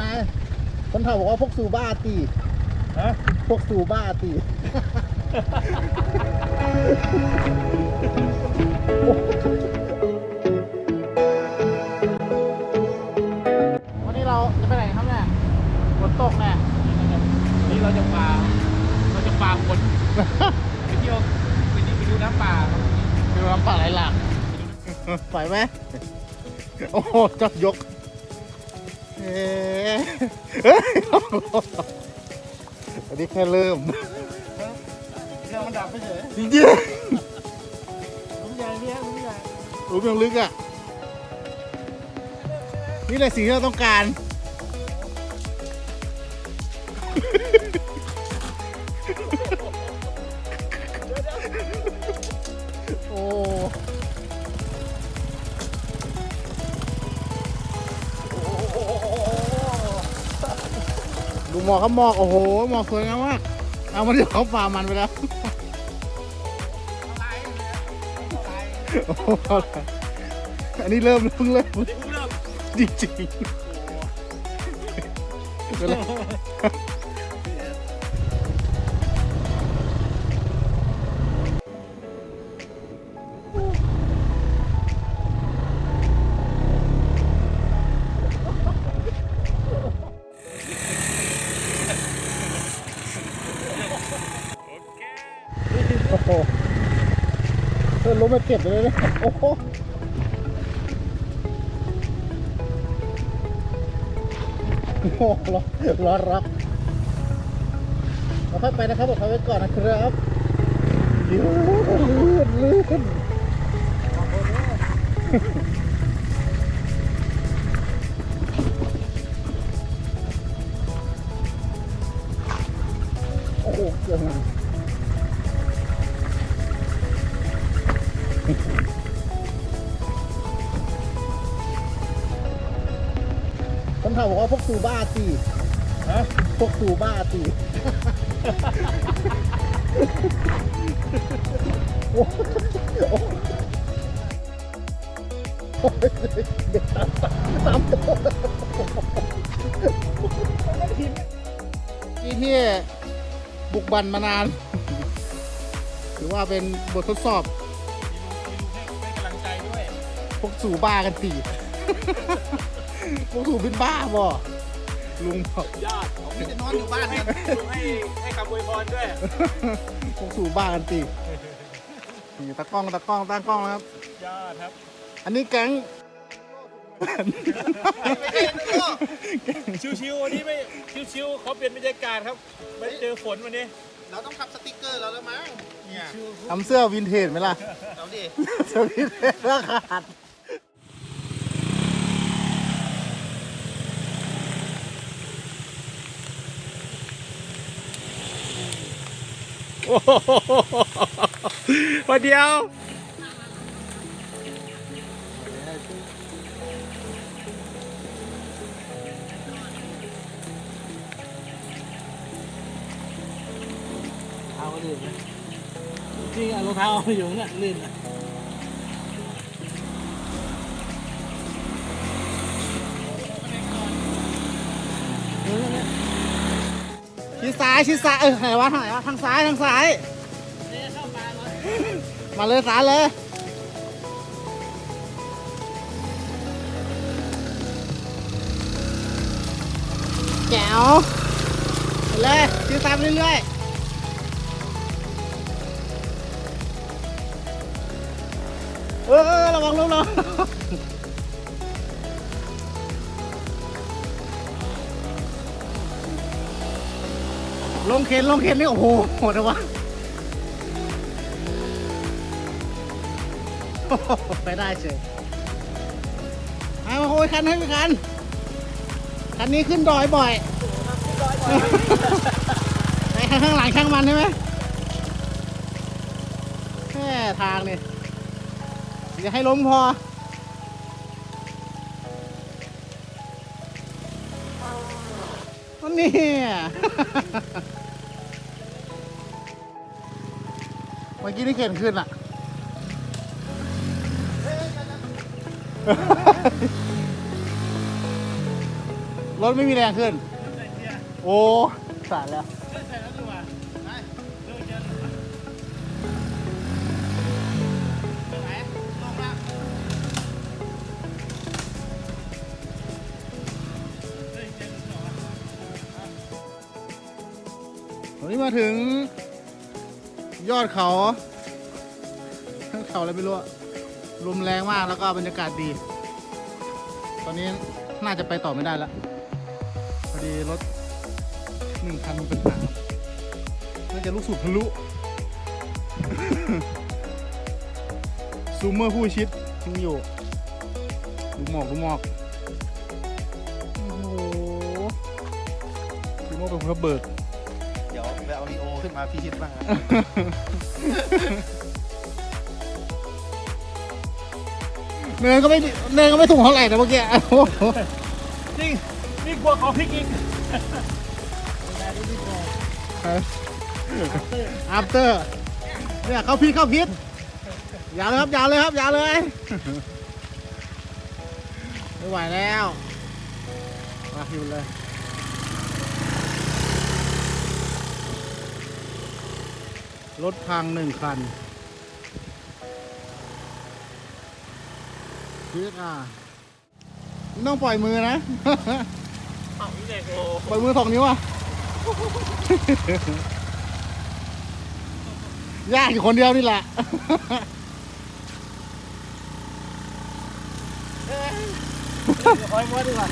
นายคนถามบอกว่าพวกซูบ้าตีฮะพวกซูบ้าตีวันนี้เราจะไปไหนครับเนี่ยฝนตกแน่นี่เราจะปลาเราจะปลาคนไปเที่ยวไปที่ไปดูน้ำป่าครับคือน้ำป่าไหลหลากไหวไหม โอ้โหจับยกเอ๊ะเฮ้ยอันนี้แค่เริ่มเรื่องมันดับไปเฉยจริงลุงใหญ่เนี่ยลุงใหญ่ๆรู้ยังลึกอะ นี่แหละสิ่งที่เราต้องการ หมอกครับหมอกโอ้โหหมอกสวยงามมากเอามาที่เขาฝ่ามันไปแล้วโอ้โหอันนี้เริ่มเพิ่งเริ่มจริงจริง โอ้โหเธอล้มมาเก็บเลยนะโอ้โหโอ้โหร้อร้อนรับเราค่อยไปนะครับบอกเขาไว้ก่อนนะครับเดี๋ยวลื่นลื่น คนถามบอกว่าพวกซูบ้าตีฮะพวกซูบ้าตีโอ้โหโอ้โหโอ้ยเด็กตามตามตัวที่ที่บุกบันมานาน หรือว่าเป็นบททดสอบมีลุงให้ให้กำลังใจด้วยพวกสู่บ้ากันตี พวกสู่เป็นบ้าบ่ลุงบอกยอดผมจะนอนอยู่บ้านกันลุงให้ให้คำอวยพรด้วยพวกสู่บ้ากันตีนี่ตะกล้องตะกล้องตั้งกล้องนะครับ ยอดครับ อันนี้แก๊งชิวๆวันนี้ไม่ชิวๆเขาเปลี่ยนบรรยากาศครับไม่เจอฝนวันนี้ เราต้องขับสติกเกอร์แล้วแล้วมั้งเนี่ยทำเสื้อวินเทจไหมล่ะ เอาดิ เสื้อวินเทจราคาด โอ้โหวันเดียวเท้าก็ลื่นนะจริงๆอะรองเท้าเอาอยู่เนี่ยลื่นนะเออเนี่ย ชิด ซ้ายชิดซ้ายเออไหนวะทางไหนวะทางซ้ายทางซ้ายเนี่ยเข้ามาเลยมาเลยซ้ายเลยแจ๋วเลยชิดซ้ายไปเรื่อยๆเออเออระวังลงระ ลงเข็นลงเข็นนี่โอ้โหโหดนะวะไปได้เฉยเอาโอ้ยคันให้ไปคัน คันนี้ขึ้นดอยบ่อยไอ้ข้างหลังช่างมันใช่ไหมแค่ทางนี่อย่าให้ล้มพอ นี่เมื่อกี้นี่เข็นขึ้นอะรถไม่มีแรงขึ้น โอ้สายแล้ว อนนี้มาถึง ยอดเขาเขาอะไรไม่รู้ลมแรงมากแล้วก็บรรยากาศดี ตอนนี้น่าจะไปต่อไม่ได้แล้วพอดีรถหนึ่งคันมันเป็นปัญหาน่าจะลูกสูบทะลุซูมเมอร์ผู้ชิดยังอยู่ดูหมอกดูหมอกโอ้โหซูมเมอร์เป็นคนระเบิด ขึ้นมาพิชิตบ้างนะเนินก็ไม่เนินก็ไม่ถูกเท่าไหร่นะเมื่อกี้โอ้โหจริงนี่กลัวเขาพลิกอีกอัปเตอร์เนี่ยเข้าพิษเข้าพิษอย่าเลยครับอย่าเลยครับอย่าเลยไม่ไหวแล้วมาหิวเลย รถพังหนึ่งคันพีษอะไม่ต้องปล่อยมือนะ เอาพี่เด็กโอ้ปล่อยมือสองนิ้วอะ ยากอยู่คนเดียวนี่แหละ คอยมัวดีกว่า